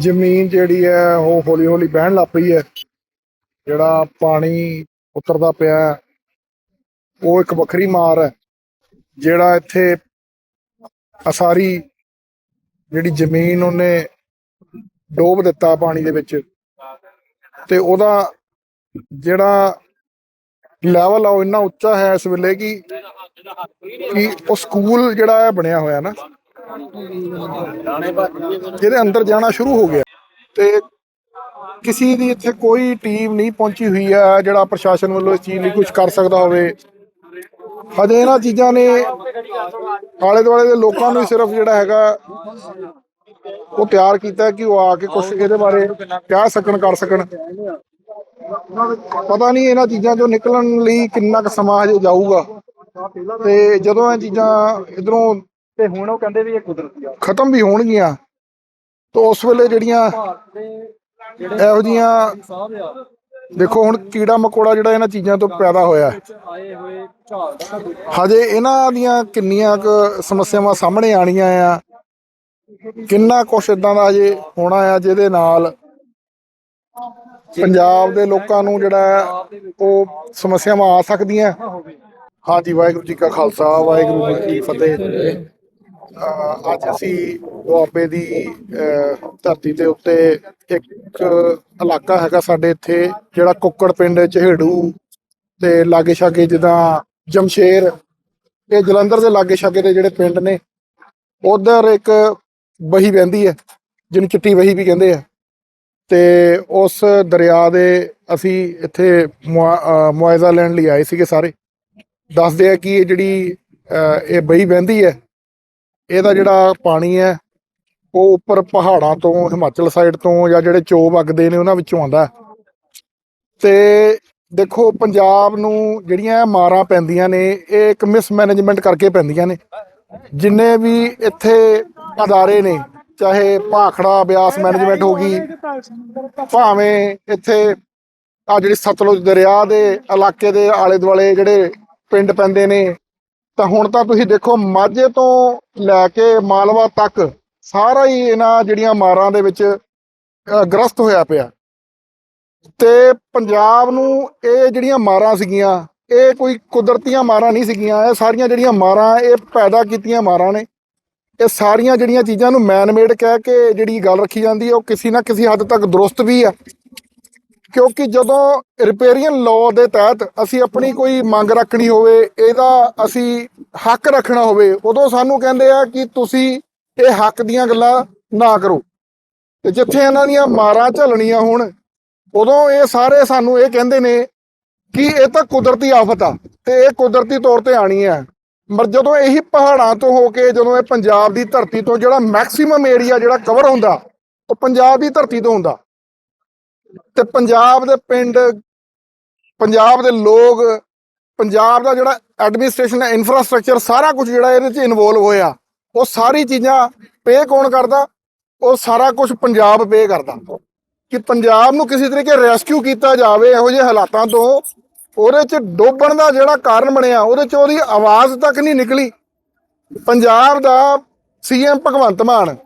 ਜ਼ਮੀਨ ਜਿਹੜੀ ਹੈ, ਉਹ ਹੌਲੀ ਹੌਲੀ ਬਹਿਣ ਲੱਗ ਪਈ ਹੈ। ਜਿਹੜਾ ਪਾਣੀ ਉਤਰਦਾ ਪਿਆ ਉਹ ਇੱਕ ਵੱਖਰੀ ਮਾਰ ਹੈ, ਜਿਹੜਾ ਇੱਥੇ ਅਸਾਰੀ ਜਿਹੜੀ ਜ਼ਮੀਨ ਉਹਨੇ ਡੋਬ ਦਿੱਤਾ ਪਾਣੀ ਦੇ ਵਿੱਚ। ਤੇ ਉਹਦਾ ਜਿਹੜਾ ਲੈਵਲ ਆ, ਉਹ ਇੰਨਾ ਉੱਚਾ ਹੈ ਇਸ ਵੇਲੇ ਕਿ ਕਿ ਉਹ ਸਕੂਲ ਜਿਹੜਾ ਹੈ, ਬਣਿਆ ਹੋਇਆ ਨਾ। ਜਿਹਦੇ ਅੰਦਰ ਜਾਣਾ ਸ਼ੁਰੂ ਹੋ ਗਿਆ ਤੇ ਕਿਸੇ ਦੀ ਇੱਥੇ ਕੋਈ ਟੀਮ ਨਹੀਂ ਪਹੁੰਚੀ ਹੋਈ ਹੈ ਜਿਹੜਾ ਪ੍ਰਸ਼ਾਸਨ ਵੱਲੋਂ ਇਸ ਚੀਜ਼ ਲਈ ਕੁਝ ਕਰ ਸਕਦਾ ਹੋਵੇ। ਹਜੇ ਇਹਨਾਂ ਚੀਜ਼ਾਂ ਨੇ ਆਲੇ ਦੁਆਲੇ ਦੇ ਲੋਕਾਂ ਨੂੰ ਸਿਰਫ ਜਿਹੜਾ ਹੈਗਾ ਉਹ ਤਿਆਰ ਕੀਤਾ ਕਿ ਉਹ ਆ ਕੇ ਕੁਝ ਇਹਦੇ ਬਾਰੇ ਕਹਿ ਸਕਣ, ਕਰ ਸਕਣ। ਪਤਾ ਨਹੀਂ ਇਹਨਾਂ ਚੀਜ਼ਾਂ ਚੋਂ ਨਿਕਲਣ ਲਈ ਕਿੰਨਾ ਕੁ ਸਮਾਂ ਹਜੇ ਜਾਊਗਾ। ਤੇ ਜਦੋਂ ਇਹ ਚੀਜ਼ਾਂ ਇਧਰੋਂ ਤੇ ਹੁਣ ਉਹ ਕਹਿੰਦੇ ਵੀ ਇਹ ਕੁਦਰਤੀ ਆ। ਖਤਮ ਵੀ ਹੋਣਗੀਆਂ। ਤਾਂ ਉਸ ਵੇਲੇ ਜਿਹੜੀਆਂ ਇਹੋ ਜੀਆਂ ਸਾਹਿਬ ਆ ਦੇਖੋ ਹੁਣ ਕੀੜਾ ਮਕੌੜਾ ਜਿਹੜਾ ਇਹਨਾਂ ਚੀਜ਼ਾਂ ਤੋਂ ਪੈਦਾ ਹੋਇਆ। ਹੈ। ਆਏ ਹੋਏ ਝਾੜ ਦਾ ਕੋਈ ਹਜੇ ਇਹਨਾਂ ਦੀਆਂ ਕਿੰਨੀਆਂ ਕੁ ਸਮੱਸਿਆਵਾਂ ਸਾਹਮਣੇ ਆਣੀਆਂ ਆ। ਕਿੰਨਾ ਕੁਛ ਇਦਾਂ ਦਾ ਹਜੇ ਹੋਣਾ ਆ ਜਿਹਦੇ ਨਾਲ ਪੰਜਾਬ ਦੇ ਲੋਕਾਂ ਨੂੰ ਜਿਹੜਾ ਹੈ, ਉਹ ਸਮੱਸਿਆਵਾਂ ਆ ਸਕਦੀਆਂ। ਹੋਵੇ ਹਾਂਜੀ ਵਾਹਿਗੁਰੂ ਜੀ ਕਾ ਖਾਲਸਾ ਵਾਹਿਗੁਰੂ ਜੀ ਕੀ ਫਤਿਹ। ਅੱਜ ਅਸੀਂ ਦੁਆਬੇ ਦੀ ਧਰਤੀ ਦੇ ਉੱਤੇ ਇੱਕ ਇਲਾਕਾ ਹੈਗਾ ਸਾਡੇ ਇੱਥੇ, ਜਿਹੜਾ ਕੁੱਕੜ ਪਿੰਡ ਚਹੇੜੂ ਤੇ ਲਾਗੇ ਛਾਗੇ ਜਿੱਦਾਂ ਜਮਸ਼ੇਰ, ਇਹ ਜਲੰਧਰ ਦੇ ਲਾਗੇ ਛਾਗੇ ਦੇ ਜਿਹੜੇ ਪਿੰਡ ਨੇ, ਉਧਰ ਇੱਕ ਬਹੀ ਵਹਿੰਦੀ ਹੈ, ਜਿਹਨੂੰ ਚਿੱਟੀ ਬਹੀ ਵੀ ਕਹਿੰਦੇ ਆ। ਤੇ ਉਸ ਦਰਿਆ ਦੇ ਅਸੀਂ ਇੱਥੇ ਮੁਆ- ਮੁਆਇਜ਼ਾ ਲੈਣ ਲਈ ਆਏ ਸੀਗੇ ਸਾਰੇ। ਦੱਸਦੇ ਆ ਕਿ ਇਹ ਜਿਹੜੀ ਇਹ ਬਹੀ ਵਹਿੰਦੀ ਹੈ ਇਹਦਾ ਜਿਹੜਾ ਪਾਣੀ ਹੈ, ਉਹ ਉੱਪਰ ਪਹਾੜਾਂ ਤੋਂ, ਹਿਮਾਚਲ ਸਾਈਡ ਤੋਂ ਜਾਂ ਜਿਹੜੇ ਚੋ ਵਗਦੇ ਨੇ ਉਹਨਾਂ ਵਿੱਚੋਂ ਆਉਂਦਾ ਹੈ। ਤੇ ਦੇਖੋ, ਪੰਜਾਬ ਨੂੰ ਜਿਹੜੀਆਂ ਮਾਰਾਂ ਪੈਂਦੀਆਂ ਨੇ, ਇਹ ਇੱਕ ਮਿਸਮੈਨੇਜਮੈਂਟ ਕਰਕੇ ਪੈਂਦੀਆਂ ਨੇ ਜਿੰਨੇ ਵੀ ਇੱਥੇ ਅਦਾਰੇ ਨੇ, ਚਾਹੇ ਭਾਖੜਾ ਬਿਆਸ ਮੈਨੇਜਮੈਂਟ ਹੋ ਗਈ, ਭਾਵੇਂ ਇੱਥੇ ਆ ਜਿਹੜੀ ਸਤਲੁਜ ਦਰਿਆ ਦੇ ਇਲਾਕੇ ਦੇ ਆਲੇ ਦੁਆਲੇ ਜਿਹੜੇ ਪਿੰਡ ਪੈਂਦੇ ਨੇ ਤਾਂ ਹੁਣ ਤਾਂ ਤੁਸੀਂ ਦੇਖੋ ਮਾਝੇ ਤੋਂ ਲੈ ਕੇ ਮਾਲਵਾ ਤੱਕ ਸਾਰਾ ਹੀ ਇਹਨਾਂ ਜਿਹੜੀਆਂ ਮਾਰਾਂ ਦੇ ਵਿੱਚ ਗ੍ਰਸਤ ਹੋਇਆ ਪਿਆ। ਤੇ ਪੰਜਾਬ ਨੂੰ ਇਹ ਜਿਹੜੀਆਂ ਮਾਰਾਂ ਸੀਗੀਆਂ, ਇਹ ਕੋਈ ਕੁਦਰਤੀਆਂ ਮਾਰਾਂ ਨਹੀਂ ਸੀਗੀਆਂ, ਇਹ ਸਾਰੀਆਂ ਜਿਹੜੀਆਂ ਮਾਰਾਂ, ਇਹ ਪੈਦਾ ਕੀਤੀਆਂ ਮਾਰਾਂ ਨੇ। ਇਹ ਸਾਰੀਆਂ ਜਿਹੜੀਆਂ ਚੀਜ਼ਾਂ ਨੂੰ ਮੈਨ-ਮੇਡ ਕਹਿ ਕੇ ਜਿਹੜੀ ਗੱਲ ਰੱਖੀ ਜਾਂਦੀ ਹੈ ਉਹ ਕਿਸੇ ਨਾ ਕਿਸੇ ਹੱਦ ਤੱਕ ਦਰੁਸਤ ਵੀ ਆ। ਕਿਉਂਕਿ ਜਦੋਂ ਰਿਪੇਰੀਅਨ ਲਾਅ ਦੇ ਤਹਿਤ ਅਸੀਂ ਆਪਣੀ ਕੋਈ ਮੰਗ ਰੱਖਣੀ ਹੋਵੇ, ਇਹਦਾ ਅਸੀਂ ਹੱਕ ਰੱਖਣਾ ਹੋਵੇ, ਉਦੋਂ ਸਾਨੂੰ ਕਹਿੰਦੇ ਆ ਕਿ ਤੁਸੀਂ ਇਹ ਹੱਕ ਦੀਆਂ ਗੱਲਾਂ ਨਾ ਕਰੋ। ਤੇ ਜਿੱਥੇ ਇਹਨਾਂ ਦੀਆਂ ਮਾਰਾਂ ਝੱਲਣੀਆਂ ਹੋਣ, ਉਦੋਂ ਇਹ ਸਾਰੇ ਸਾਨੂੰ ਇਹ ਕਹਿੰਦੇ ਨੇ ਕਿ ਇਹ ਤਾਂ ਕੁਦਰਤੀ ਆਫਤ ਆ ਤੇ ਇਹ ਕੁਦਰਤੀ ਤੌਰ ਤੇ ਆਣੀ ਹੈ ਪਰ ਜਦੋਂ ਇਹੀ ਪਹਾੜਾਂ ਤੋਂ ਹੋ ਕੇ ਜਦੋਂ ਇਹ ਪੰਜਾਬ ਦੀ ਧਰਤੀ ਤੋਂ ਜਿਹੜਾ ਮੈਕਸਿਮਮ ਏਰੀਆ ਜਿਹੜਾ ਕਵਰ ਹੁੰਦਾ, ਉਹ ਪੰਜਾਬ ਦੀ ਧਰਤੀ ਤੋਂ ਹੁੰਦਾ। ਤੇ ਪੰਜਾਬ ਦੇ ਪਿੰਡ, ਪੰਜਾਬ ਦੇ ਲੋਕ, ਪੰਜਾਬ ਦਾ ਜਿਹੜਾ ਐਡਮਿਨਿਸਟ੍ਰੇਸ਼ਨ ਹੈ ਇਨਫਰਾਸਟ੍ਰਕਚਰ ਸਾਰਾ ਕੁਝ ਜਿਹੜਾ ਇਹਦੇ 'ਚ ਇਨਵੋਲਵ ਹੋਇਆ, ਉਹ ਸਾਰੀ ਚੀਜ਼ਾਂ ਪੇ ਕੌਣ ਕਰਦਾ? ਉਹ ਸਾਰਾ ਕੁਝ ਪੰਜਾਬ ਪੇ ਕਰਦਾ। ਕਿ ਪੰਜਾਬ ਨੂੰ ਕਿਸੇ ਤਰੀਕੇ ਰੈਸਕਿਊ ਕੀਤਾ ਜਾਵੇ, ਇਹੋ ਜਿਹੇ ਹਾਲਾਤਾਂ ਤੋਂ, ਉਹਦੇ 'ਚ ਡੋਬਣ ਦਾ ਜਿਹੜਾ ਕਾਰਨ ਬਣਿਆ, ਉਹਦੇ 'ਚ ਉਹਦੀ ਆਵਾਜ਼ ਤੱਕ ਨਹੀਂ ਨਿਕਲੀ। ਪੰਜਾਬ ਦਾ ਸੀਐਮ ਭਗਵੰਤ ਮਾਨ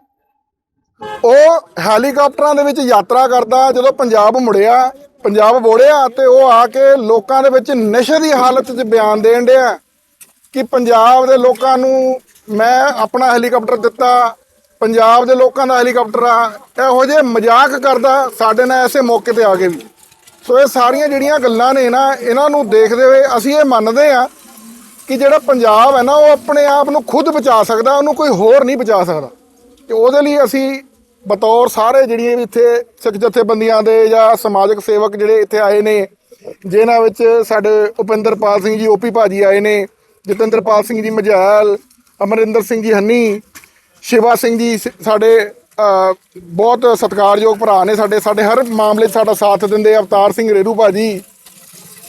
ਉਹ ਹੈਲੀਕਾਪਟਰਾਂ ਦੇ ਵਿੱਚ ਯਾਤਰਾ ਕਰਦਾ, ਜਦੋਂ ਪੰਜਾਬ ਮੁੜਿਆ, ਪੰਜਾਬ ਵੋੜਿਆ ਤੇ ਉਹ ਆ ਕੇ ਲੋਕਾਂ ਦੇ ਵਿੱਚ ਨਸ਼ੇ ਦੀ ਹਾਲਤ 'ਚ ਬਿਆਨ ਦੇਣ ਡਿਆ ਕਿ ਪੰਜਾਬ ਦੇ ਲੋਕਾਂ ਨੂੰ ਮੈਂ ਆਪਣਾ ਹੈਲੀਕਾਪਟਰ ਦਿੱਤਾ, ਪੰਜਾਬ ਦੇ ਲੋਕਾਂ ਦਾ ਹੈਲੀਕਾਪਟਰ ਆ, ਇਹੋ ਜਿਹੇ ਮਜ਼ਾਕ ਕਰਦਾ ਸਾਡੇ ਨਾਲ ਐਸੇ ਮੌਕੇ ਤੇ ਆ ਕੇ ਵੀ। ਸੋ ਇਹ ਸਾਰੀਆਂ ਜਿਹੜੀਆਂ ਗੱਲਾਂ ਨੇ ਨਾ, ਇਹਨਾਂ ਨੂੰ ਦੇਖਦੇ ਹੋਏ ਅਸੀਂ ਇਹ ਮੰਨਦੇ ਆ ਕਿ ਜਿਹੜਾ ਪੰਜਾਬ ਹੈ ਨਾ, ਉਹ ਆਪਣੇ ਆਪ ਨੂੰ ਖੁਦ ਬਚਾ ਸਕਦਾ, ਉਹਨੂੰ ਕੋਈ ਹੋਰ ਨਹੀਂ ਬਚਾ ਸਕਦਾ। ਤੇ ਉਹਦੇ ਲਈ ਅਸੀਂ ਬਤੌਰ ਸਾਰੇ ਜਿਹੜੀਆਂ ਵੀ ਇੱਥੇ ਸਿੱਖ ਜਥੇਬੰਦੀਆਂ ਦੇ ਜਾਂ ਸਮਾਜਿਕ ਸੇਵਕ ਜਿਹੜੇ ਇੱਥੇ ਆਏ ਨੇ, ਜਿਨ੍ਹਾਂ ਵਿੱਚ ਸਾਡੇ ਉਪਿੰਦਰਪਾਲ ਸਿੰਘ ਜੀ ਓਪੀ ਭਾਜੀ ਆਏ ਨੇ, ਜਤਿੰਦਰਪਾਲ ਸਿੰਘ ਜੀ ਮਝੈਲ ਅਮਰਿੰਦਰ ਸਿੰਘ ਜੀ ਹੰਨੀ, ਸ਼ਿਵਾ ਸਿੰਘ ਜੀ ਸ- ਸਾਡੇ ਬਹੁਤ ਸਤਿਕਾਰਯੋਗ ਭਰਾ ਨੇ ਸਾਡੇ ਸਾਡੇ ਹਰ ਮਾਮਲੇ 'ਚ ਸਾਡਾ ਸਾਥ ਦਿੰਦੇ ਅਵਤਾਰ ਸਿੰਘ ਰੇਰੂ ਭਾਜੀ,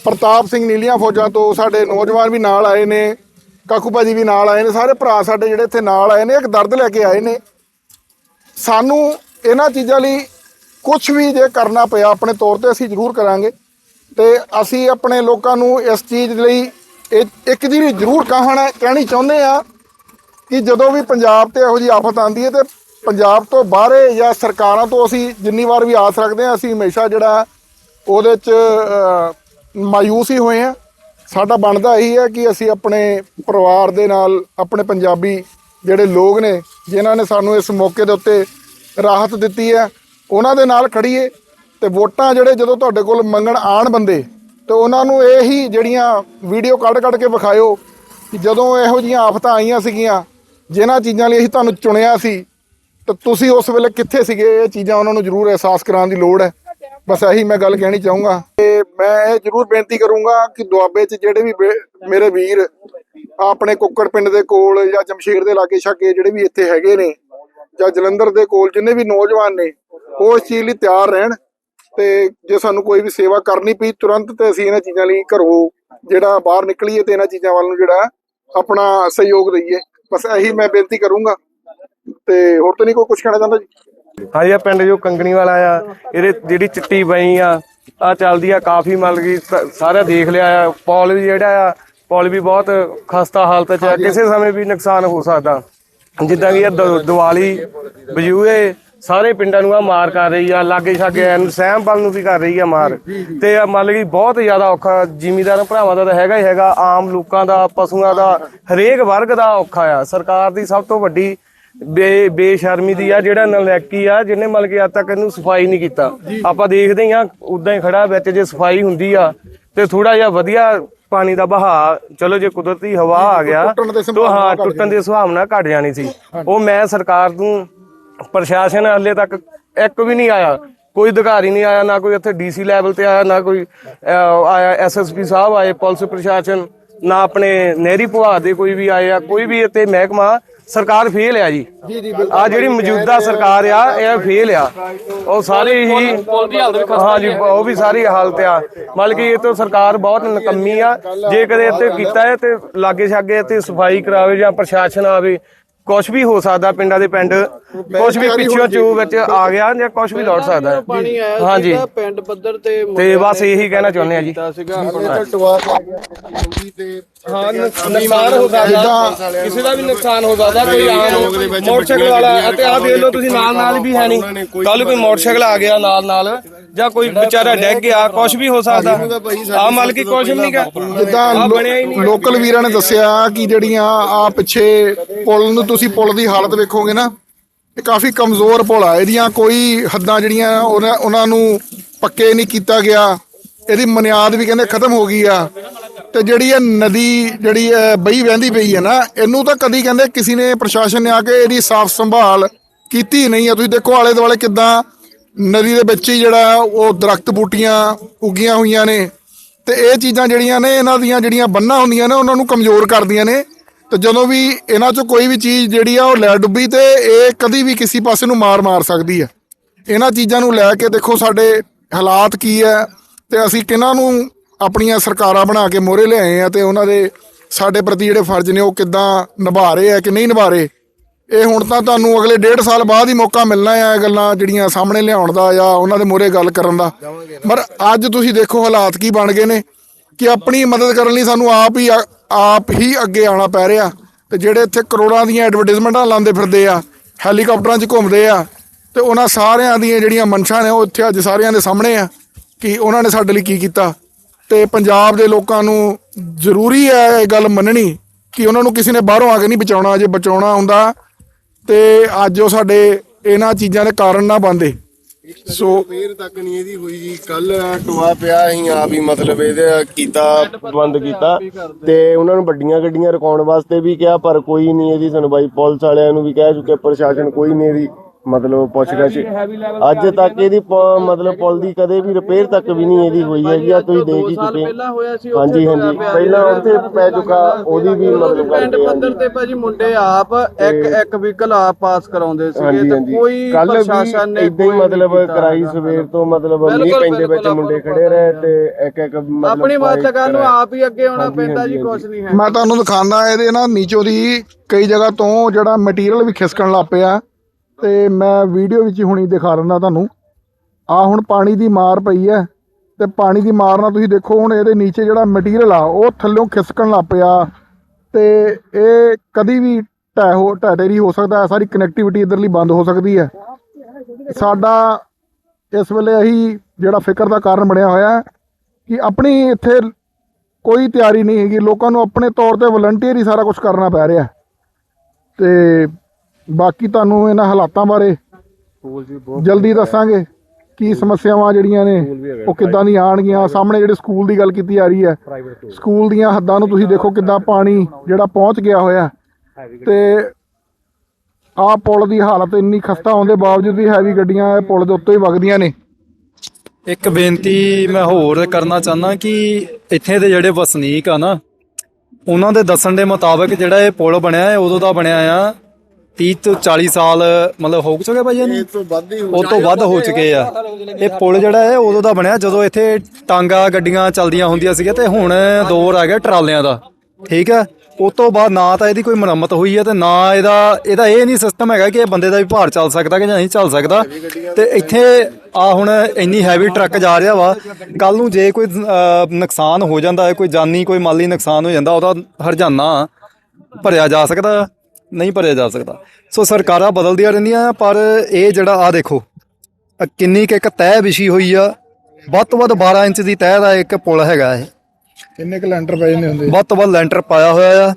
ਪ੍ਰਤਾਪ ਸਿੰਘ ਨੀਲੀਆਂ ਫੌਜਾਂ ਤੋਂ ਸਾਡੇ ਨੌਜਵਾਨ ਵੀ ਨਾਲ ਆਏ ਨੇ, ਕਾਕੂ ਭਾਜੀ ਵੀ ਨਾਲ ਆਏ ਨੇ, ਸਾਰੇ ਭਰਾ ਸਾਡੇ ਜਿਹੜੇ ਇੱਥੇ ਨਾਲ ਆਏ ਨੇ, ਇੱਕ ਦਰਦ ਲੈ ਕੇ ਆਏ ਨੇ। ਸਾਨੂੰ ਇਹਨਾਂ ਚੀਜ਼ਾਂ ਲਈ ਕੁਝ ਵੀ ਜੇ ਕਰਨਾ ਪਿਆ ਆਪਣੇ ਤੌਰ ਤੇ ਅਸੀਂ ਜ਼ਰੂਰ ਕਰਾਂਗੇ। ਤੇ ਅਸੀਂ ਆਪਣੇ ਲੋਕਾਂ ਨੂੰ ਇਸ ਚੀਜ਼ ਲਈ ਇੱਕ ਜਿਹੜੀ ਜ਼ਰੂਰ ਕਹਾਣਾ ਕਹਿਣੀ ਚਾਹੁੰਦੇ ਆ ਕਿ ਜਦੋਂ ਵੀ ਪੰਜਾਬ ਤੇ ਇਹੋ ਜਿਹੀ ਆਫਤ ਆਉਂਦੀ ਹੈ ਤੇ ਪੰਜਾਬ ਤੋਂ ਬਾਹਰੇ ਜਾਂ ਸਰਕਾਰਾਂ ਤੋਂ ਅਸੀਂ ਜਿੰਨੀ ਵਾਰ ਵੀ ਆਸ ਰੱਖਦੇ ਹਾਂ ਅਸੀਂ ਹਮੇਸ਼ਾ ਜਿਹੜਾ ਉਹਦੇ 'ਚ ਅ, ਮਾਯੂਸ ਹੀ ਹੋਏ ਆ ਸਾਡਾ ਬਣਦਾ ਇਹੀ ਹੈ ਕਿ ਅਸੀਂ ਆਪਣੇ ਪਰਿਵਾਰ ਦੇ ਨਾਲ ਆਪਣੇ ਪੰਜਾਬੀ ਜਿਹੜੇ ਲੋਕ ਨੇ, ਜਿਨ੍ਹਾਂ ਨੇ ਸਾਨੂੰ ਇਸ ਮੌਕੇ ਦੇ ਉੱਤੇ ਰਾਹਤ ਦਿੱਤੀ ਹੈ, ਉਹਨਾਂ ਦੇ ਨਾਲ ਖੜੀਏ ਤੇ ਵੋਟਾਂ ਜਿਹੜੇ ਜਦੋਂ ਤੁਹਾਡੇ ਕੋਲ ਮੰਗਣ ਆਣ ਬੰਦੇ, ਤੇ ਉਹਨਾਂ ਨੂੰ ਇਹੀ ਜਿਹੜੀਆਂ ਵੀਡੀਓ ਕੱਢ ਕੱਢ ਕੇ ਵਿਖਾਇਓ ਕਿ ਜਦੋਂ ਇਹੋ ਜੀਆਂ ਆਫਤਾਂ ਆਈਆਂ ਸੀਗੀਆਂ, ਜਿਨ੍ਹਾਂ ਚੀਜ਼ਾਂ ਲਈ ਅਸੀਂ ਤੁਹਾਨੂੰ ਚੁਣਿਆ ਸੀ, ਤਾਂ ਤੁਸੀਂ ਉਸ ਵੇਲੇ ਕਿੱਥੇ ਸੀਗੇ? ਇਹ ਚੀਜ਼ਾਂ ਉਹਨਾਂ ਨੂੰ ਜ਼ਰੂਰ ਅਹਿਸਾਸ ਕਰਾਉਣ ਦੀ ਲੋੜ ਹੈ। ਬਸ ਇਹੀ ਮੈਂ ਗੱਲ ਕਹਿਣੀ ਚਾਹੂੰਗਾ। ਤੇ ਮੈਂ ਇਹ ਜ਼ਰੂਰ ਬੇਨਤੀ ਕਰੂੰਗਾ ਕਿ ਦੁਆਬੇ 'ਚ ਜਿਹੜੇ ਵੀ ਮੇਰੇ ਵੀਰ ਆਪਣੇ ਕੁੱਕੜ ਪਿੰਡ ਦੇ ਕੋਲ ਜਾਂ ਜਮਸ਼ੇਰ ਦੇ ਲਾਗੇ ਛਾਗੇ ਜਿਹੜੇ ਵੀ ਇੱਥੇ ਹੈਗੇ ਨੇ ਜਾਂ ਜਲੰਧਰ ਦੇ ਕੋਲ ਜਿੰਨੇ ਵੀ ਨੌਜਵਾਨ ਨੇ, ਉਹ ਇਸ ਚੀਜ਼ ਲਈ ਤਿਆਰ ਰਹਿਣ ਤੇ ਜੇ ਸਾਨੂੰ ਕੋਈ ਵੀ ਸੇਵਾ ਕਰਨੀ ਪਈ, ਤੁਰੰਤ ਤੇ ਅਸੀਂ ਇਹਨਾਂ ਚੀਜ਼ਾਂ ਲਈ ਘਰੋਂ ਜਿਹੜਾ ਬਾਹਰ ਨਿਕਲੀਏ ਤੇ ਇਹਨਾਂ ਚੀਜ਼ਾਂ ਵੱਲ ਨੂੰ ਜਿਹੜਾ ਆਪਣਾ ਸਹਿਯੋਗ ਦਈਏ। ਬਸ ਇਹੀ ਮੈਂ ਬੇਨਤੀ ਕਰੂੰਗਾ। ਤੇ ਹੋਰ ਤਾਂ ਨਹੀਂ ਕੋਈ ਕੁਝ ਕਹਿਣਾ ਚਾਹੁੰਦਾ ਜੀ? ਹਾਂਜੀ ਆ ਪਿੰਡ ਜੋ ਕੰਗਣੀ ਵਾਲਾ ਆ, ਇਹਦੇ ਜਿਹੜੀ ਚਿੱਟੀ ਬਈ ਆ ਆ ਚੱਲਦੀ ਆ, ਕਾਫੀ ਮਤਲਬ ਕਿ ਸਾਰਾ ਦੇਖ ਲਿਆ ਆ, ਪੌਲ ਵੀ ਜਿਹੜਾ ਆ ਪੌਲ ਵੀ ਬਹੁਤ ਖਸਤਾ ਹਾਲਤ ਚ ਆ। ਕਿਸੇ ਸਮੇਂ ਵੀ ਨੁਕਸਾਨ ਹੋ ਸਕਦਾ। ਜਿੱਦਾਂ ਕਿ ਇਹ ਦ- ਦੀਵਾਲੀ ਬਜੂਏ ਸਾਰੇ ਪਿੰਡਾਂ ਨੂੰ ਆ ਮਾਰ ਕਰ ਰਹੀ ਆ ਲਾਗੇ ਛਾਗੇ ਐਨ ਸਹਿਮਪਲ ਨੂੰ ਵੀ ਕਰ ਰਹੀ ਆ ਮਾਰ। ਤੇ ਆ ਮੰਨ ਕਿ ਬਹੁਤ ਜ਼ਿਆਦਾ ਔਖਾ ਜ਼ਿਮੀਦਾਰ ਭਰਾਵਾਂ ਦਾ ਤਾਂ ਹੈਗਾ ਹੀ ਹੈਗਾ ਆਮ ਲੋਕਾਂ ਦਾ ਪਸ਼ੂਆਂ ਦਾ ਹਰੇਕ ਵਰਗ ਦਾ ਔਖਾ ਆ। ਸਰਕਾਰ ਦੀ ਸਭ ਤੋਂ ਵੱਡੀ ਬੇ ਬੇਸ਼ਰਮੀ ਦੀ ਆ ਜਿਹੜਾ ਨਲੈਕੀ ਆ ਜਿਹਨੇ ਮਤਲਬ ਕਿ ਅੱਜ ਤੱਕ ਇਹਨੂੰ ਸਫ਼ਾਈ ਨਹੀਂ ਕੀਤਾ। ਆਪਾਂ ਦੇਖਦੇ ਹੀ ਆ ਉਦਾਂ ਹੀ ਖੜਾ ਵਿੱਚ ਜੇ ਸਫ਼ਾਈ ਹੁੰਦੀ ਆ ਤੇ ਥੋੜਾ ਜਿਹਾ ਵਧੀਆ ਪਾਣੀ ਦਾ ਵਹਾਅ ਚਲੋ ਜੇ ਕੁਦਰਤੀ ਹਵਾ ਆ ਗਿਆ ਟੁੱਟਣ ਦੇ ਤਾਂ ਸੰਭਾਵਨਾ ਹਾਂ ਘੱਟ ਟੁੱਟਣ ਦੀ ਸੰਭਾਵਨਾ ਘਟ ਜਾਣੀ ਸੀ। ਉਹ ਮੈਂ ਸਰਕਾਰ ਨੂੰ ਪ੍ਰਸ਼ਾਸਨ ਹਲੇ ਤੱਕ ਇੱਕ ਵੀ ਨਹੀਂ ਆਇਆ। ਕੋਈ ਅਧਿਕਾਰੀ ਨਹੀਂ ਆਇਆ ਨਾ ਕੋਈ ਇੱਥੇ ਡੀਸੀ ਲੈਵਲ ਤੇ ਆਇਆ ਨਾ ਕੋਈ ਅਹ, ਆਇਆ ਐਸਐਸਪੀ ਸਾਹਿਬ ਆਏ ਪੁਲਿਸ ਪ੍ਰਸ਼ਾਸਨ ਨਾ ਆਪਣੇ ਨਹਿਰੀ ਵਿਭਾਗ ਦੇ ਕੋਈ ਵੀ ਆਏ ਆ ਕੋਈ ਵੀ ਇੱਥੇ ਮਹਿਕਮਾ ਸਰਕਾਰ ਫੇਲ ਆ ਜੀ। ਆ ਜਿਹੜੀ ਮੌਜੂਦਾ ਸਰਕਾਰ ਆ ਇਹ ਫੇਲ ਆ। ਉਹ ਸਾਰੇ ਹੀ ਹਾਂ ਜੀ ਉਹ ਵੀ ਸਾਰੀ ਹਾਲਤ ਆ। ਮਤਲਬ ਕਿ ਇਹ ਤੋਂ ਸਰਕਾਰ ਬਹੁਤ ਨਕੰਮੀ ਆ। ਜੇ ਕਦੇ ਇੱਥੇ ਕੀਤਾ ਹੈ ਤੇ ਲਾਗੇ ਛਾਗੇ ਇੱਥੇ ਸਫ਼ਾਈ ਕਰਾਵੇ ਜਾਂ ਪ੍ਰਸ਼ਾਸਨ ਆਵੇ ਕੁਝ ਵੀ ਹੋ ਸਕਦਾ ਪਿੰਡਾਂ ਦੇ ਪਿੰਡ ਕੁਝ ਵੀ ਪਿੱਛੋਂ ਚੂ ਵਿੱਚ ਆ ਗਿਆ ਜਾਂ ਕੁਝ ਵੀ ਲੜ ਸਕਦਾ। ਹੈ। ਪਾਣੀ ਆਇਆ ਹਾਂਜੀ। ਪਿੰਡ ਪੱਧਰ ਤੇ ਤੇ ਬਸ ਇਹੀ ਕਹਿਣਾ ਚਾਹੁੰਦੇ ਆ ਜੀ। ਹਾਂ ਨੁਕਸਾਨ ਹੋ ਸਕਦਾ। ਕਿਸੇ ਦਾ ਵੀ ਨੁਕਸਾਨ ਹੋ ਸਕਦਾ ਕੋਈ ਆਮ ਮੋਟਰਸਾਈਕਲ ਵਾਲਾ ਅਤੇ ਆਹ ਦੇਖ ਲਓ ਤੁਸੀਂ ਨਾਲ ਨਾਲ ਵੀ ਹੈ ਨਹੀਂ। ਕੱਲ ਕੋਈ ਮੋਟਰਸਾਈਕਲ ਆ ਗਿਆ ਨਾਲ ਨਾਲ ਜਾਂ ਕੋਈ ਵਿਚਾਰਾ ਡਿੱਗ ਗਿਆ ਕੁਝ ਵੀ ਹੋ ਸਕਦਾ। ਆ ਮਤਲਬ ਕਿ ਕੁਝ ਨਹੀਂ ਗਾ। ਜਿੱਦਾਂ ਲੋਕਲ ਵੀਰਾਂ ਨੇ ਦੱਸਿਆ ਕਿ ਜਿਹੜੀਆਂ ਆ ਪਿੱਛੇ ਪੁਲ ਨੂੰ ਤੁਸੀਂ ਪੁਲ ਦੀ ਹਾਲਤ ਵੇਖੋਗੇ ਨਾ ਇਹ ਕਾਫੀ ਕਮਜ਼ੋਰ ਪੁਲ ਆ। ਇਹਦੀਆਂ ਕੋਈ ਹੱਦਾਂ ਜਿਹੜੀਆਂ ਉਹਨਾਂ ਨੂੰ ਪੱਕੇ ਨਹੀਂ ਕੀਤਾ ਗਿਆ। ਇਹਦੀ ਬੁਨਿਆਦ ਵੀ ਕਹਿੰਦੇ ਖਤਮ ਹੋ ਗਈ ਆ। ਤੇ ਜਿਹੜੀ ਇਹ ਨਦੀ ਜਿਹੜੀ ਬਈ ਵਹਿੰਦੀ ਪਈ ਹੈ ਨਾ ਇਹਨੂੰ ਤਾਂ ਕਦੀ ਕਹਿੰਦੇ ਕਿਸੇ ਨੇ ਪ੍ਰਸ਼ਾਸਨ ਨੇ ਆ ਕੇ ਇਹਦੀ ਸਾਫ਼ ਸੰਭਾਲ ਕੀਤੀ ਨਹੀਂ ਆ। ਤੁਸੀਂ ਦੇਖੋ ਆਲੇ ਦੁਆਲੇ ਕਿਦਾਂ ਨਦੀ ਦੇ ਵਿੱਚ ਹੀ ਜਿਹੜਾ ਉਹ ਦਰਖਤ ਬੂਟੀਆਂ ਉੱਗੀਆਂ ਹੋਈਆਂ ਨੇ ਤੇ ਇਹ ਚੀਜ਼ਾਂ ਜਿਹੜੀਆਂ ਨੇ, ਇਹਨਾਂ ਦੀਆਂ ਜਿਹੜੀਆਂ ਬੰਨਾਂ ਹੁੰਦੀਆਂ ਨੇ, ਉਹਨਾਂ ਨੂੰ ਕਮਜ਼ੋਰ ਕਰਦੀਆਂ ਨੇ। ਤੇ ਜਦੋਂ ਵੀ ਇਹਨਾਂ 'ਚੋਂ ਕੋਈ ਵੀ ਚੀਜ਼ ਜਿਹੜੀ ਆ, ਉਹ ਲੈ ਡੁੱਬੀ ਤੇ ਇਹ ਕਦੀ ਵੀ ਕਿਸੇ ਪਾਸੇ ਨੂੰ ਮਾਰ ਮਾਰ ਸਕਦੀ ਹੈ ਇਹਨਾਂ ਚੀਜ਼ਾਂ ਨੂੰ ਲੈ ਕੇ ਦੇਖੋ ਸਾਡੇ ਹਾਲਾਤ ਕੀ ਹੈ ਤੇ ਅਸੀਂ ਕਿਹਨਾਂ ਨੂੰ ਆਪਣੀਆਂ ਸਰਕਾਰਾਂ ਬਣਾ ਕੇ ਮੋਹਰੇ ਲਿਆਏ ਆ ਤੇ ਉਹਨਾਂ ਦੇ ਸਾਡੇ ਪ੍ਰਤੀ ਜਿਹੜੇ ਫਰਜ਼ ਨੇ, ਉਹ ਕਿੱਦਾਂ ਨਿਭਾ ਰਹੇ ਆ ਕਿ ਨਹੀਂ ਨਿਭਾ ਰਹੇ। ਇਹ ਹੁਣ ਤਾਂ ਤੁਹਾਨੂੰ ਅਗਲੇ ਡੇਢ ਸਾਲ ਬਾਅਦ ਹੀ ਮੌਕਾ ਮਿਲਣਾ ਹੈ ਇਹ ਗੱਲਾਂ ਜਿਹੜੀਆਂ ਸਾਹਮਣੇ ਲਿਆਉਣ ਦਾ ਜਾਂ ਉਹਨਾਂ ਦੇ ਮੋਹਰੇ ਗੱਲ ਕਰਨ ਦਾ। ਪਰ ਅੱਜ ਤੁਸੀਂ ਦੇਖੋ ਹਾਲਾਤ ਕੀ ਬਣ ਗਏ ਨੇ ਕਿ ਆਪਣੀ ਮਦਦ ਕਰਨ ਲਈ ਸਾਨੂੰ ਆਪ ਹੀ ਆਪ ਹੀ ਅੱਗੇ ਆਉਣਾ ਪੈ ਰਿਹਾ ਤੇ ਜਿਹੜੇ ਇੱਥੇ ਕਰੋੜਾਂ ਦੀਆਂ ਐਡਵਰਟਾਈਜ਼ਮੈਂਟਾਂ ਲਾਉਂਦੇ ਫਿਰਦੇ ਆ, ਹੈਲੀਕਾਪਟਰਾਂ 'ਚ ਘੁੰਮਦੇ ਆ, ਤੇ ਉਹਨਾਂ ਸਾਰਿਆਂ ਦੀਆਂ ਜਿਹੜੀਆਂ ਮਨਸ਼ਾ ਨੇ ਉਹ ਇੱਥੇ ਅੱਜ ਸਾਰਿਆਂ ਦੇ ਸਾਹਮਣੇ ਆ ਕਿ ਉਹਨਾਂ ਨੇ ਸਾਡੇ ਲਈ ਕੀ ਕੀਤਾ। ਤੇ ਪੰਜਾਬ ਦੇ ਲੋਕਾਂ ਨੂੰ ਜ਼ਰੂਰੀ ਹੈ ਇਹ ਗੱਲ ਮੰਨਣੀ ਕਿ ਉਹਨਾਂ ਨੂੰ ਕਿਸੇ ਨੇ ਬਾਹਰੋਂ ਆ ਕੇ ਨਹੀਂ ਬਚਾਉਣਾ, ਜੇ ਬਚਾਉਣਾ ਹੁੰਦਾ ਤੇ ਅੱਜ ਉਹ ਸਾਡੇ ਇਹਨਾਂ ਚੀਜ਼ਾਂ ਦੇ ਕਾਰਨ ਨਾ ਬੰਦੇ ਸੋ ਫੇਰ ਤੱਕ ਨਹੀਂ ਇਹਦੀ ਹੋਈ ਜੀ। ਕੱਲ ਟੋਆ ਪਿਆ, ਅਸੀਂ ਆਪ ਹੀ ਮਤਲਬ ਇਹਦੇ ਕੀਤਾ, ਬੰਦ ਕੀਤਾ। ਤੇ ਉਹਨਾਂ ਨੂੰ ਵੱਡੀਆਂ ਗੱਡੀਆਂ ਰਕਾਉਣ ਵਾਸਤੇ ਵੀ ਕਿਹਾ, ਪਰ ਕੋਈ ਨਹੀਂ ਇਹਦੀ ਸੁਣਵਾਈ। ਪੁਲਿਸ ਵਾਲਿਆਂ ਨੂੰ ਵੀ ਕਹਿ ਚੁੱਕੇ, ਪ੍ਰਸ਼ਾਸਨ ਕੋਈ ਨਹੀਂ ਇਹਦੀ। ਮਤਲਬ ਪੁੱਛ ਗਿਆ ਅੱਜ ਤੱਕ ਇਹਦੀ ਪ- ਮਤਲਬ ਪੁਲ ਦੀ ਕਦੇ ਵੀ ਰਿਪੇਅਰ ਤੱਕ ਵੀ ਨਹੀਂ ਇਹਦੀ ਹੋਈ ਹੈਗੀ ਆ ਤੁਸੀਂ ਦੇਖ ਹੀ ਚੁੱਕੇ ਪਹਿਲਾਂ ਹੋਇਆ ਸੀ ਹਾਂਜੀ ਹਾਂਜੀ। ਪਹਿਲਾਂ ਉੱਥੇ ਪੈ ਚੁੱਕਾ ਉਹਦੀ ਵੀ ਮਤਲਬ ਪਿੰਡ ਕਰਦੇ ਪੱਧਰ ਤੇ ਭਾਜੀ ਮੁੰਡੇ ਆਪ ਇੱਕ ਇੱਕ ਵਹੀਕਲ ਆਪ ਪਾਸ ਕਰਾਉਂਦੇ ਸੀਗੇ ਹਾਂਜੀ ਤੇ ਹਾਂਜੀ ਕੋਈ ਕੱਲ ਪ੍ਰਸ਼ਾਸਨ ਨੇ ਵੀ ਇਦਾਂ ਹੀ ਕੋਈ ਮਤਲਬ ਨਹੀਂ ਕੀਤਾ। ਕਰਾਈ ਸਵੇਰ ਤੋਂ ਮਤਲਬ ਮੀਂਹ ਬਿਲਕੁਲ, ਪੈਂਦੇ ਵਿੱਚ ਬਿਲਕੁਲ, ਮੁੰਡੇ ਆਪਾਂ ਖੜੇ ਰਹੇ ਤੇ ਇੱਕ ਇੱਕ ਮਤਲਬ ਆਪਣੀ ਬਾਈਕ ਕਰਨ ਨੂੰ ਕਰਾਇਆ। ਆਪ ਹੀ ਅੱਗੇ ਆਉਣਾ ਹਾਂਜੀ, ਪੈਂਦਾ ਜੀ ਹਾਂਜੀ, ਕੁਝ ਨਹੀਂ ਹੈ। ਮੈਂ ਤੁਹਾਨੂੰ ਦਿਖਾਉਂਦਾ ਇਹਦੇ ਨਾ ਨੀਚੋਂ ਦੀ ਕਈ ਜਗ੍ਹਾ ਤੋਂ ਜਿਹੜਾ ਮਟੀਰੀਅਲ ਵੀ ਖਿਸਕਣ ਲੱਗ ਪਿਆ ਤੇ ਮੈਂ ਵੀਡੀਓ ਵਿੱਚ ਹੀ ਹੁਣੀ ਦਿਖਾ ਦਿੰਦਾ ਤੁਹਾਨੂੰ। ਆ ਹੁਣ ਪਾਣੀ ਦੀ ਮਾਰ ਪਈ ਹੈ ਤੇ ਪਾਣੀ ਦੀ ਮਾਰ ਨਾਲ ਤੁਸੀਂ ਦੇਖੋ ਹੁਣ ਇਹਦੇ ਨੀਚੇ ਜਿਹੜਾ ਮਟੀਰੀਅਲ ਆ, ਉਹ ਥੱਲੋਂ ਖਿਸਕਣ ਲੱਗ ਪਿਆ। ਤੇ ਇਹ ਕਦੀ ਵੀ ਢਹਿ ਹੋ, ਢਹਿ ਢੇਰੀ ਹੋ ਸਕਦਾ ਸਾਰੀ ਕਨੈਕਟੀਵਿਟੀ ਇਧਰਲੀ ਬੰਦ ਹੋ ਸਕਦੀ ਹੈ। ਸਾਡਾ ਇਸ ਵੇਲੇ ਇਹੀ ਜਿਹੜਾ ਫਿਕਰ ਦਾ ਕਾਰਨ ਬਣਿਆ ਹੋਇਆ ਹੈ ਕਿ ਆਪਣੀ ਇੱਥੇ ਕੋਈ ਤਿਆਰੀ ਨਹੀਂ ਹੈਗੀ। ਲੋਕਾਂ ਨੂੰ ਆਪਣੇ ਤੌਰ ਤੇ ਵਲੰਟੀਅਰ ਹੀ ਸਾਰਾ ਕੁਝ ਕਰਨਾ ਪੈ ਰਿਹਾ ਹੈ। ਤੇ ਬਾਕੀ ਤੁਹਾਨੂੰ ਇਹਨਾਂ ਹਾਲਾਤਾਂ ਬਾਰੇ ਜਲਦੀ ਦੱਸਾਂਗੇ ਕੀ ਸਮੱਸਿਆਵਾਂ ਜਿਹੜੀਆਂ ਨੇ ਉਹ ਕਿੱਦਾਂ ਦੀ ਆਣਗੀਆਂ ਸਾਹਮਣੇ ਜਿਹੜੇ ਸਕੂਲ ਦੀ ਗੱਲ ਕੀਤੀ ਜਾ ਰਹੀ ਹੈ ਸਕੂਲ ਦੀਆਂ ਹੱਦਾਂ ਨੂੰ ਤੁਸੀਂ ਦੇਖੋ ਕਿੱਦਾਂ ਪਾਣੀ ਜਿਹੜਾ ਪਹੁੰਚ ਗਿਆ ਹੋਇਆ। ਤੇ ਆਹ ਪੁਲ ਦੀ ਹਾਲਤ ਇੰਨੀ ਖਸਤਾ ਹੋਣ ਦੇ ਬਾਵਜੂਦ ਵੀ ਹੈਵੀ ਗੱਡੀਆਂ ਇਹ ਪੁਲ ਦੇ ਉੱਤੇ ਹੀ ਵਗਦੀਆਂ ਨੇ। ਇੱਕ ਬੇਨਤੀ ਮੈਂ ਹੋਰ ਕਰਨਾ ਚਾਹੁੰਦਾ ਕਿ ਇੱਥੇ ਦੇ ਜਿਹੜੇ ਵਸਨੀਕ ਆ ਨਾ ਉਹਨਾਂ ਦੇ ਦੱਸਣ ਦੇ ਮੁਤਾਬਕ ਜਿਹੜਾ ਇਹ ਪੁਲ ਬਣਿਆ ਹੈ ਉਦੋਂ ਦਾ ਬਣਿਆ ਆ। 30 ਤੋਂ 40 ਸਾਲ ਮਤਲਬ ਹੋ ਚੁੱਕੇ ਭਾਈ ਇਹਨੂੰ? ਤੋਂ ਵੱਧ ਹੀ ਉਹ ਤੋਂ ਵੱਧ ਹੋ ਚੁੱਕੇ ਆ। ਇਹ ਪੁਲ ਜਿਹੜਾ ਹੈ ਉਦੋਂ ਦਾ ਬਣਿਆ ਜਦੋਂ ਇੱਥੇ ਟਾਂਗਾ ਗੱਡੀਆਂ ਚੱਲਦੀਆਂ ਹੁੰਦੀਆਂ ਸੀਗੀਆਂ ਤੇ ਹੁਣ ਦੌਰ ਆ ਗਿਆ ਟਰਾਲਿਆਂ ਦਾ। ਠੀਕ ਹੈ? ਉਸ ਤੋਂ ਬਾਅਦ ਨਾ ਤਾਂ ਇਹਦੀ ਕੋਈ ਮੁਰੰਮਤ ਹੋਈ ਹੈ ਤੇ ਨਾ ਇਹਦਾ ਇਹਦਾ ਇਹ ਨਹੀਂ ਸਿਸਟਮ ਹੈਗਾ ਕਿ ਇਹ ਬੰਦੇ ਦਾ ਵੀ ਭਾਰ ਚੱਲ ਸਕਦਾ ਕਿ ਜਾਂ ਨਹੀਂ ਚੱਲ ਸਕਦਾ। ਤੇ ਇੱਥੇ ਆ ਹੁਣ ਇੰਨੀ ਹੈਵੀ ਟਰੱਕ ਜਾ ਰਿਹਾ ਵਾ। ਕੱਲ ਨੂੰ ਜੇ ਕੋਈ ਨੁਕਸਾਨ ਹੋ ਜਾਂਦਾ ਹੈ ਕੋਈ ਜਾਨੀ ਕੋਈ ਮਾਲੀ ਨੁਕਸਾਨ ਹੋ ਜਾਂਦਾ ਉਹਦਾ ਹਰਜਾਨਾ ਭਰਿਆ ਜਾ ਸਕਦਾ। ਨਹੀਂ ਭਰਿਆ ਜਾ ਸਕਦਾ। ਸੋ ਸਰਕਾਰਾਂ ਬਦਲਦੀਆਂ ਰਹਿੰਦੀਆਂ ਪਰ ਇਹ ਜਿਹੜਾ ਆ ਦੇਖੋ ਆਹ ਕਿੰਨੀ ਕੁ ਇੱਕ ਤਹਿ ਵਿਛੀ ਹੋਈ ਆ। ਵੱਧ ਤੋਂ ਵੱਧ 12 ਇੰਚ ਦੀ ਤਹਿ ਦਾ ਇੱਕ ਪੁਲ ਹੈਗਾ ਇਹ। ਕਿੰਨੇ ਕੁ ਲੈਂਟਰ ਪਏ ਨੇ ਹੁੰਦੇ ਵੱਧ ਤੋਂ ਵੱਧ ਲੈਂਟਰ ਪਾਇਆ ਹੋਇਆ ਆ।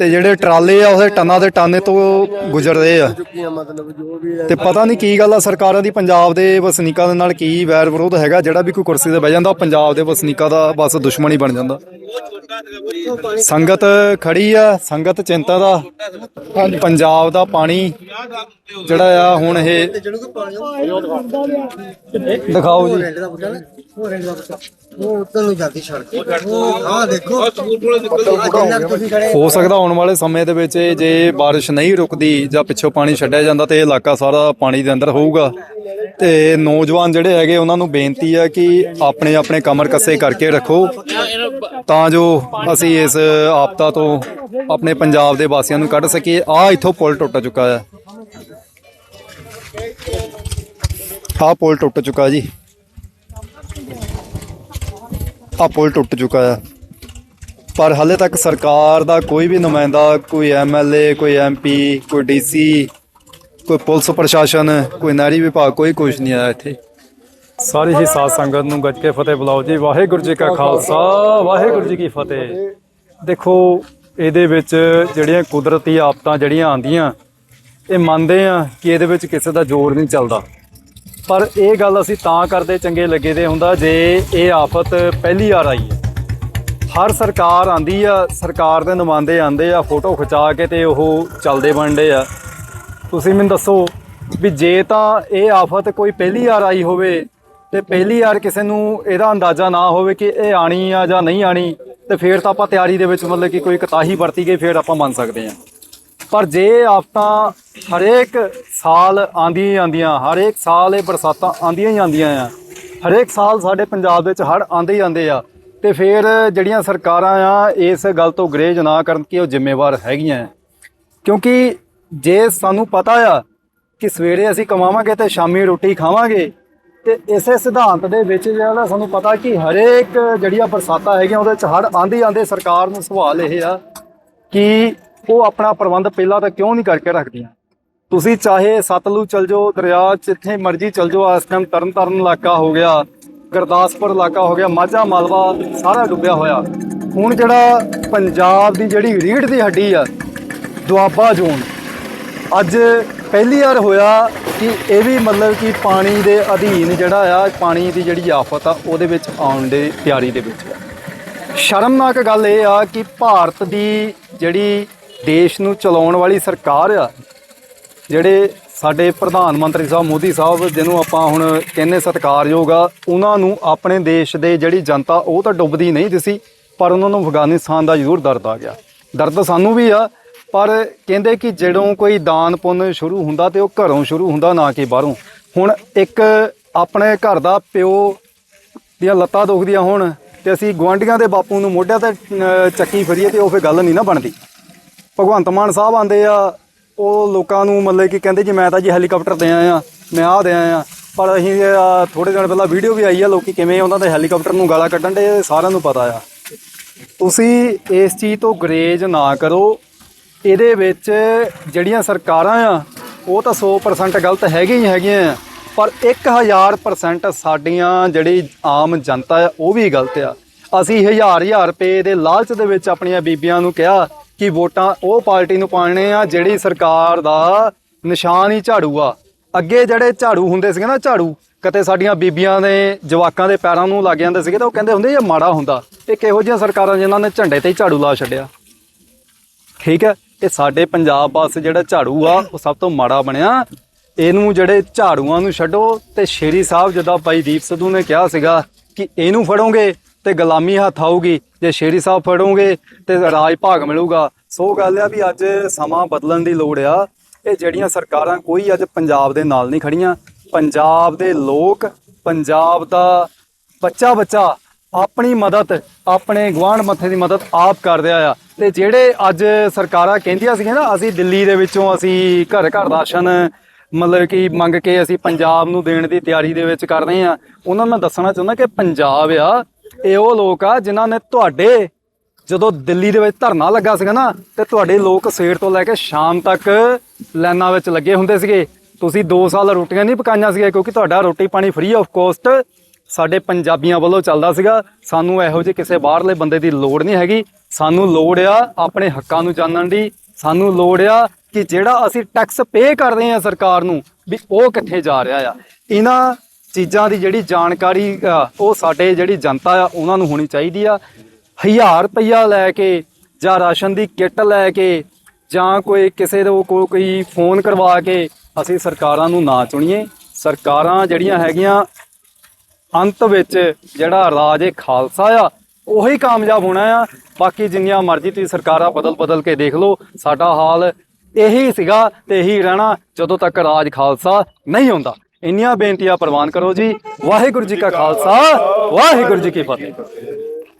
ਤੇ ਜਿਹੜੇ ਟਰਾਲੇ ਆ, ਉਹਦੇ ਟਨਾਂ ਦੇ ਟਾਨੇ ਤੋਂ ਗੁਜ਼ਰਦੇ ਆ। ਚੁੱਕੀਆਂ ਮਤਲਬ ਜੋ ਵੀ ਤੇ ਪਤਾ ਨਹੀਂ ਕੀ ਗੱਲ ਆ, ਸਰਕਾਰਾਂ ਦੀ ਪੰਜਾਬ ਦੇ ਵਸਨੀਕਾਂ ਦੇ ਨਾਲ ਕੀ ਵੈਰ ਵਿਰੋਧ ਹੈਗਾ, ਜਿਹੜਾ ਵੀ ਕੋਈ ਕੁਰਸੀ ਤੇ ਬਹਿ ਜਾਂਦਾ, ਉਹ ਪੰਜਾਬ ਦੇ ਵਸਨੀਕਾਂ ਦਾ ਬਸ ਦੁਸ਼ਮਣ ਹੀ ਬਣ ਜਾਂਦਾ। ਸੰਗਤ ਖੜੀ ਆ, ਸੰਗਤ ਚਿੰਤਾ ਦਾ, ਪੰਜਾਬ ਦਾ ਪਾਣੀ ਜਿਹੜਾ ਆ ਹੁਣ ਇਹ ਦਿਖਾਓ ਜੀ। ਹੋ ਸਕਦਾ ਆਉਣ ਵਾਲੇ ਸਮੇਂ ਦੇ ਵਿੱਚ ਜੇ ਬਾਰਿਸ਼ ਨਹੀਂ ਰੁਕਦੀ ਜਾਂ ਪਿੱਛੋਂ ਪਾਣੀ ਛੱਡਿਆ ਜਾਂਦਾ ਤੇ ਇਹ ਇਲਾਕਾ ਸਾਰਾ ਪਾਣੀ ਦੇ ਅੰਦਰ ਹੋਊਗਾ। ਤੇ ਨੌਜਵਾਨ ਜਿਹੜੇ ਹੈਗੇ ਉਹਨਾਂ ਨੂੰ ਬੇਨਤੀ ਹੈ ਕਿ ਆਪਣੇ ਆਪਣੇ ਕਮਰ ਕੱਸੇ ਕਰਕੇ ਰੱਖੋ। ਤਾਂ ਜੋ ਅਸੀਂ ਇਸ ਆਪਦਾ ਤੋਂ ਆਪਣੇ ਪੰਜਾਬ ਦੇ ਵਾਸੀਆਂ ਨੂੰ ਕੱਢ ਸਕੀਏ। ਆ ਇੱਥੋਂ ਪੁਲ ਟੁੱਟ ਚੁੱਕਾ ਹੈ। ਆਹ ਪੁਲ ਟੁੱਟ ਚੁੱਕਾ ਜੀ। ਆਹ ਪੁਲ ਟੁੱਟ ਚੁੱਕਾ ਆ। ਪਰ ਹਾਲੇ ਤੱਕ ਸਰਕਾਰ ਦਾ ਕੋਈ ਵੀ ਨੁਮਾਇੰਦਾ, ਕੋਈ ਐਮਐਲਏ ਕੋਈ ਐਮਪੀ ਕੋਈ ਡੀਸੀ ਕੋਈ ਪੁਲਿਸ ਪ੍ਰਸ਼ਾਸਨ, ਕੋਈ ਨਹਿਰੀ ਵਿਭਾਗ, ਕੋਈ ਕੁਝ ਨਹੀਂ ਆਇਆ ਇੱਥੇ। ਸਾਰੀ ਹੀ ਸਾਧ ਸੰਗਤ ਨੂੰ ਗੱਜ ਕੇ ਫਤਿਹ ਬੁਲਾਓ ਜੀ। ਵਾਹਿਗੁਰੂ ਜੀ ਕਾ ਖਾਲਸਾ, ਵਾਹਿਗੁਰੂ ਜੀ ਕੀ ਫਤਿਹ। ਦੇਖੋ, ਇਹਦੇ ਵਿੱਚ ਜਿਹੜੀਆਂ ਕੁਦਰਤੀ ਆਫਤਾਂ ਜਿਹੜੀਆਂ ਆਂਦੀਆਂ ਇਹ ਮੰਨਦੇ ਆ ਕਿ ਇਹਦੇ ਵਿੱਚ ਕਿਸੇ ਦਾ ਜ਼ੋਰ ਨਹੀਂ ਚੱਲਦਾ। ਪਰ ਇਹ ਗੱਲ ਅਸੀਂ ਤਾਂ ਕਰਦੇ ਚੰਗੇ ਲੱਗੇ ਦੇ ਹੁੰਦਾ ਜੇ ਇਹ ਆਫਤ ਪਹਿਲੀ ਵਾਰ ਆਈ ਹੈ। ਹਰ ਸਰਕਾਰ ਆਂਦੀ ਆ, ਸਰਕਾਰ ਦੇ ਨੁਮਾਇੰਦੇ ਆਂਦੇ ਆ, ਫੋਟੋ ਖਿਚਾ ਕੇ ਤੇ ਉਹ ਚੱਲਦੇ ਬਣਦੇ ਆ। ਤੁਸੀਂ ਮੈਨੂੰ ਦੱਸੋ ਵੀ ਜੇ ਤਾਂ ਇਹ ਆਫਤ ਕੋਈ ਪਹਿਲੀ ਵਾਰ ਆਈ ਹੋਵੇ ਤੇ ਪਹਿਲੀ ਵਾਰ ਕਿਸੇ ਨੂੰ ਇਹਦਾ ਅੰਦਾਜ਼ਾ ਨਾ ਹੋਵੇ ਕਿ ਇਹ ਆਣੀ ਆ ਜਾਂ ਨਹੀਂ ਆਣੀ, ਤੇ ਫੇਰ ਤਾਂ ਆਪਾਂ ਤਿਆਰੀ ਦੇ ਵਿੱਚ ਮਤਲਬ ਕਿ ਕੋਈ ਕਤਾਹੀ ਵਰਤੀ ਗਈ ਫੇਰ ਆਪਾਂ ਮੰਨ ਸਕਦੇ ਹਾਂ ਪਰ ਜੇ ਆਫਤਾਂ ਹਰੇਕ ਸਾਲ ਆਂਦੀਆਂ ਹੀ ਆਂਦੀਆਂ ਹਰੇਕ ਸਾਲ ਇਹ ਬਰਸਾਤਾਂ ਆਂਦੀਆਂ ਹੀ ਆਂਦੀਆਂ ਆ, ਹਰੇਕ ਸਾਲ ਸਾਡੇ ਪੰਜਾਬ ਵਿੱਚ ਹੜ੍ਹ ਆਂਦੇ ਹੀ ਆਂਦੇ ਆ, ਤੇ ਫਿਰ ਜਿਹੜੀਆਂ ਸਰਕਾਰਾਂ ਆ, ਇਸ ਗੱਲ ਤੋਂ ਗਰੇਜ ਨਾ ਕਰਨ ਕਿ ਉਹ ਜ਼ਿੰਮੇਵਾਰ ਹੈਗੀਆਂ ਕਿਉਂਕਿ ਜੇ ਸਾਨੂੰ ਪਤਾ ਆ ਕਿ ਸਵੇਰੇ ਅਸੀਂ ਕਮਾਵਾਂਗੇ ਤੇ ਸ਼ਾਮੀ ਰੋਟੀ ਖਾਵਾਂਗੇ, ਤੇ ਇਸੇ ਸਿਧਾਂਤ ਦੇ ਵਿੱਚ ਜਿਹੜਾ ਸਾਨੂੰ ਪਤਾ ਕਿ ਹਰੇਕ ਜਿਹੜੀਆਂ ਬਰਸਾਤਾਂ ਹੈਗੀਆਂ, ਉਹਦੇ ਚ ਹੜ੍ਹ ਆਂਦੇ ਹੀ ਆਂਦੇ ਸਰਕਾਰ ਨੂੰ ਸਵਾਲ ਇਹ ਆ ਕਿ ਉਹ ਆਪਣਾ ਪ੍ਰਬੰਧ ਪਹਿਲਾਂ ਤਾਂ ਕਿਉਂ ਨਹੀਂ ਕਰਕੇ ਰੱਖਦੀਆਂ? ਤੁਸੀਂ ਚਾਹੇ ਸਤਲੁਜ ਚਲ ਜਾਓ, ਦਰਿਆ ਜਿੱਥੇ ਮਰਜ਼ੀ ਚਲ ਜਾਓ, ਇਸ ਟਾਈਮ ਤਰਨ ਤਾਰਨ ਇਲਾਕਾ ਹੋ ਗਿਆ, ਗੁਰਦਾਸਪੁਰ ਇਲਾਕਾ ਹੋ ਗਿਆ, ਮਾਝਾ, ਮਾਲਵਾ, ਸਾਰਾ ਡੁੱਬਿਆ ਹੋਇਆ। ਹੁਣ ਜਿਹੜਾ ਪੰਜਾਬ ਦੀ ਜਿਹੜੀ ਰੀੜ ਦੀ ਹੱਡੀ ਆ, ਦੁਆਬਾ ਜ਼ੋਨ, ਅੱਜ ਪਹਿਲੀ ਵਾਰ ਹੋਇਆ ਕਿ ਇਹ ਵੀ ਮਤਲਬ ਕਿ ਪਾਣੀ ਦੇ ਅਧੀਨ ਜਿਹੜਾ ਆ, ਪਾਣੀ ਦੀ ਜਿਹੜੀ ਆਫਤ ਆ, ਉਹਦੇ ਵਿੱਚ ਆਉਣ ਦੇ ਤਿਆਰੀ ਦੇ ਵਿੱਚ ਆ। ਸ਼ਰਮਨਾਕ ਗੱਲ ਇਹ ਆ ਕਿ ਭਾਰਤ ਦੀ ਜਿਹੜੀ ਦੇਸ਼ ਨੂੰ ਚਲਾਉਣ ਵਾਲੀ ਸਰਕਾਰ ਆ, ਜਿਹੜੇ ਸਾਡੇ ਪ੍ਰਧਾਨ ਮੰਤਰੀ ਸਾਹਿਬ ਮੋਦੀ ਸਾਹਿਬ, ਜਿਹਨੂੰ ਆਪਾਂ ਹੁਣ ਕਹਿੰਨੇ ਸਤਿਕਾਰਯੋਗ ਆ, ਉਹਨਾਂ ਨੂੰ ਆਪਣੇ ਦੇਸ਼ ਦੇ ਜਿਹੜੀ ਜਨਤਾ, ਉਹ ਤਾਂ ਡੁੱਬਦੀ ਨਹੀਂ ਦਿਸੀ, ਪਰ ਉਹਨਾਂ ਨੂੰ ਅਫਗਾਨਿਸਤਾਨ ਦਾ ਜ਼ਰੂਰ ਦਰਦ ਆ ਗਿਆ। ਦਰਦ ਸਾਨੂੰ ਵੀ ਆ, ਪਰ ਕਹਿੰਦੇ ਕਿ ਜਦੋਂ ਕੋਈ ਦਾਨ ਪੁੰਨ ਸ਼ੁਰੂ ਹੁੰਦਾ ਤੇ ਉਹ ਘਰੋਂ ਸ਼ੁਰੂ ਹੁੰਦਾ, ਨਾ ਕਿ ਬਾਹਰੋਂ। ਹੁਣ ਇੱਕ ਆਪਣੇ ਘਰ ਦਾ ਪਿਓ ਦੀਆਂ ਲੱਤਾਂ ਦੁਖਦੀਆਂ ਹੋਣ ਤੇ ਅਸੀਂ ਗੁਆਂਢੀਆਂ ਦੇ ਬਾਪੂ ਨੂੰ ਮੋਢਿਆਂ ਤੇ ਚੱਕੀ ਫਿਰੀਏ ਤੇ ਉਹ ਫੇ ਗੱਲ ਨਹੀਂ ਨਾ ਬਣਦੀ। ਭਗਵੰਤ ਮਾਨ ਸਾਹਿਬ ਆਂਦੇ ਆ ਉਹ ਲੋਕਾਂ ਨੂੰ ਮਤਲਬ ਕਿ ਕਹਿੰਦੇ ਜੀ ਮੈਂ ਤਾਂ ਜੀ ਹੈਲੀਕਾਪਟਰ ਦੇ ਆਇਆ ਮੈਂ ਆਹ ਦੇ ਆਇਆ। ਪਰ ਅਸੀਂ ਅਹ, ਥੋੜੇ ਦਿਨ ਪਹਿਲਾਂ ਵੀਡੀਓ ਵੀ ਆਈ ਆ ਲੋਕੀ ਕਿਵੇਂ ਉਹਨਾਂ ਦੇ ਹੈਲੀਕਾਪਟਰ ਨੂੰ ਗਾਲਾਂ ਕੱਢਣ ਦੇ ਸਾਰਿਆਂ ਨੂੰ ਪਤਾ ਆ। ਤੁਸੀਂ ਇਸ ਚੀਜ਼ ਤੋਂ ਗਰੇਜ ਨਾ ਕਰੋ। ਇਹਦੇ ਵਿੱਚ ਜਿਹੜੀਆਂ ਸਰਕਾਰਾਂ ਆ ਉਹ ਤਾਂ 100% ਗਲਤ ਹੈਗੀਆਂ ਹੀ ਹੈਗੀਆਂ ਆ। ਪਰ 1000% ਸਾਡੀਆਂ ਜਿਹੜੀ ਆਮ ਜਨਤਾ ਆ ਉਹ ਵੀ ਗਲਤ ਆ। ਅਸੀਂ ਹਜ਼ਾਰ ਹਜ਼ਾਰ ਰੁਪਏ ਦੇ ਲਾਲਚ ਦੇ ਵਿੱਚ ਆਪਣੀਆਂ ਬੀਬੀਆਂ ਨੂੰ ਕਿਹਾ ਕਿ ਵੋਟਾਂ ਉਹ ਪਾਰਟੀ ਨੂੰ ਪਾਣੇ ਆ ਜਿਹੜੀ ਸਰਕਾਰ ਦਾ ਨਿਸ਼ਾਨ ਹੀ ਝਾੜੂ ਆ। ਅੱਗੇ ਜਿਹੜੇ ਝਾੜੂ ਹੁੰਦੇ ਸੀਗੇ ਨਾ ਝਾੜੂ ਕਦੇ ਸਾਡੀਆਂ ਬੀਬੀਆਂ ਦੇ ਜਵਾਕਾਂ ਦੇ ਪੈਰਾਂ ਨੂੰ ਲੱਗ ਜਾਂਦੇ ਸੀਗੇ ਤਾਂ ਉਹ ਕਹਿੰਦੇ ਹੁੰਦੇ ਇਹ ਮਾੜਾ ਹੁੰਦਾ। ਇਹ ਕਿਹੋ ਜਿਹੀਆਂ ਸਰਕਾਰਾਂ ਜਿਨ੍ਹਾਂ ਨੇ ਝੰਡੇ ਤੇ ਹੀ ਝਾੜੂ ਲਾ ਛੱਡਿਆ? ਠੀਕ ਹੈ, ਇਹ ਸਾਡੇ ਪੰਜਾਬ ਵਾਸਤੇ ਜਿਹੜਾ ਝਾੜੂ ਆ, ਉਹ ਸਭ ਤੋਂ ਮਾੜਾ ਬਣਿਆ। ਇਹਨੂੰ ਜਿਹੜੇ ਝਾੜੂਆਂ ਨੂੰ ਛੱਡੋ ਤੇ ਸ਼ੇਰੀ ਸਾਹਿਬ ਜਦੋਂ ਭਾਈ ਦੀਪ ਸਿੱਧੂ ਨੇ ਕਿਹਾ ਸੀਗਾ ਕਿ ਇਹਨੂੰ ਫੜੋਗੇ ਤੇ ਗੁਲਾਮੀ ਹੱਥ ਆਊਗੀ, ਜੇ ਸ਼ੇਰੀ ਸਾਹਿਬ ਫੜੋਗੇ ਤੇ ਰਾਜ ਭਾਗ ਮਿਲੂਗਾ। ਸੋ ਗੱਲ ਆ ਵੀ ਅੱਜ ਸਮਾਂ ਬਦਲਣ ਦੀ ਲੋੜ ਆ। ਇਹ ਜਿਹੜੀਆਂ ਸਰਕਾਰਾਂ ਕੋਈ ਅੱਜ ਪੰਜਾਬ ਦੇ ਨਾਲ ਨਹੀਂ ਖੜੀਆਂ, ਪੰਜਾਬ ਦੇ ਲੋਕ, ਪੰਜਾਬ ਦਾ ਬੱਚਾ ਬੱਚਾ ਆਪਣੀ ਮਦਦ, ਆਪਣੇ ਗੁਆਂਢ ਮੱਥੇ ਦੀ ਮਦਦ ਆਪ ਕਰ ਰਿਹਾ ਆ। ਤੇ ਜਿਹੜੇ ਅੱਜ ਸਰਕਾਰਾਂ ਕਹਿੰਦੀਆਂ ਸੀਗੀਆਂ ਨਾ, ਅਸੀਂ ਦਿੱਲੀ ਦੇ ਵਿੱਚੋਂ ਅਸੀਂ ਘਰ ਘਰ ਰਾਸ਼ਨ ਮਤਲਬ ਕਿ ਮੰਗ ਕੇ ਅਸੀਂ ਪੰਜਾਬ ਨੂੰ ਦੇਣ ਦੀ ਤਿਆਰੀ ਦੇ ਵਿੱਚ ਕਰ ਰਹੇ ਆ, ਉਹਨਾਂ ਨੂੰ ਮੈਂ ਦੱਸਣਾ ਚਾਹੁੰਦਾ ਕਿ ਪੰਜਾਬ ਆ ਇਹ ਉਹ ਲੋਕ ਆ ਜਿਨ੍ਹਾਂ ਨੇ ਤੁਹਾਡੇ ਜਦੋਂ ਦਿੱਲੀ ਦੇ ਵਿੱਚ ਧਰਨਾ ਲੱਗਾ ਸੀਗਾ ਨਾ, ਤੇ ਤੁਹਾਡੇ ਲੋਕ ਸਵੇਰ ਤੋਂ ਲੈ ਕੇ ਸ਼ਾਮ ਤੱਕ ਲਾਈਨਾਂ ਵਿੱਚ ਲੱਗੇ ਹੁੰਦੇ ਸੀਗੇ। ਤੁਸੀਂ 2 ਸਾਲ ਰੋਟੀਆਂ ਨਹੀਂ ਪਕਾਈਆਂ ਸੀਗੇ ਕਿਉਂਕਿ ਤੁਹਾਡਾ ਰੋਟੀ ਪਾਣੀ ਫ੍ਰੀ ਆਫ ਕੋਸਟ ਸਾਡੇ ਪੰਜਾਬੀਆਂ ਵੱਲੋਂ ਚੱਲਦਾ ਸੀਗਾ। ਸਾਨੂੰ ਇਹੋ ਜਿਹੇ ਕਿਸੇ ਬਾਹਰਲੇ ਬੰਦੇ ਦੀ ਲੋੜ ਨਹੀਂ ਹੈਗੀ। ਸਾਨੂੰ ਲੋੜ ਆ ਆਪਣੇ ਹੱਕਾਂ ਨੂੰ ਜਾਣਨ ਦੀ। ਸਾਨੂੰ ਲੋੜ ਆ ਕਿ ਜਿਹੜਾ ਅਸੀਂ ਟੈਕਸ ਪੇ ਕਰਦੇ ਆ ਸਰਕਾਰ ਨੂੰ, ਵੀ ਉਹ ਕਿੱਥੇ ਜਾ ਰਿਹਾ ਆ। ਇਹਨਾਂ ਚੀਜ਼ਾਂ ਦੀ ਜਿਹੜੀ ਜਾਣਕਾਰੀ ਉਹ ਸਾਡੇ ਜਿਹੜੀ ਜਨਤਾ ਆ, ਉਹਨਾਂ ਨੂੰ ਹੋਣੀ ਚਾਹੀਦੀ ਆ। ਹਜ਼ਾਰ ਰੁਪਈਆ ਲੈ ਕੇ ਜਾਂ ਰਾਸ਼ਨ ਦੀ ਕਿੱਟ ਲੈ ਕੇ ਜਾਂ ਕੋਈ ਕਿਸੇ ਤੋਂ ਕੋ- ਕੋਈ ਫੋਨ ਕਰਵਾ ਕੇ ਅਸੀਂ ਸਰਕਾਰਾਂ ਨੂੰ ਨਾ ਚੁਣੀਏ। ਸਰਕਾਰਾਂ ਜਿਹੜੀਆਂ ਹੈਗੀਆਂ, ਅੰਤ ਵਿੱਚ ਜਿਹੜਾ ਰਾਜ ਇਹ ਖਾਲਸਾ ਆ, ਉਹੀ ਕਾਮਯਾਬ ਹੋਣਾ ਆ। ਬਾਕੀ ਜਿੰਨੀਆਂ ਮਰਜ਼ੀ ਤੁਸੀਂ ਸਰਕਾਰਾਂ ਬਦਲ ਬਦਲ ਕੇ ਦੇਖ ਲਓ, ਸਾਡਾ ਹਾਲ ਇਹੀ ਸੀਗਾ ਤੇ ਇਹੀ ਰਹਿਣਾ ਜਦੋਂ ਤੱਕ ਰਾਜ ਖਾਲਸਾ ਨਹੀਂ ਹੁੰਦਾ। ਇੰਨੀਆਂ ਬੇਨਤੀਆਂ ਪ੍ਰਵਾਨ ਕਰੋ ਜੀ। ਵਾਹਿਗੁਰੂ ਜੀ ਕਾ ਖਾਲਸਾ ਵਾਹਿਗੁਰੂ ਜੀ ਕੀ ਫਤਿਹ।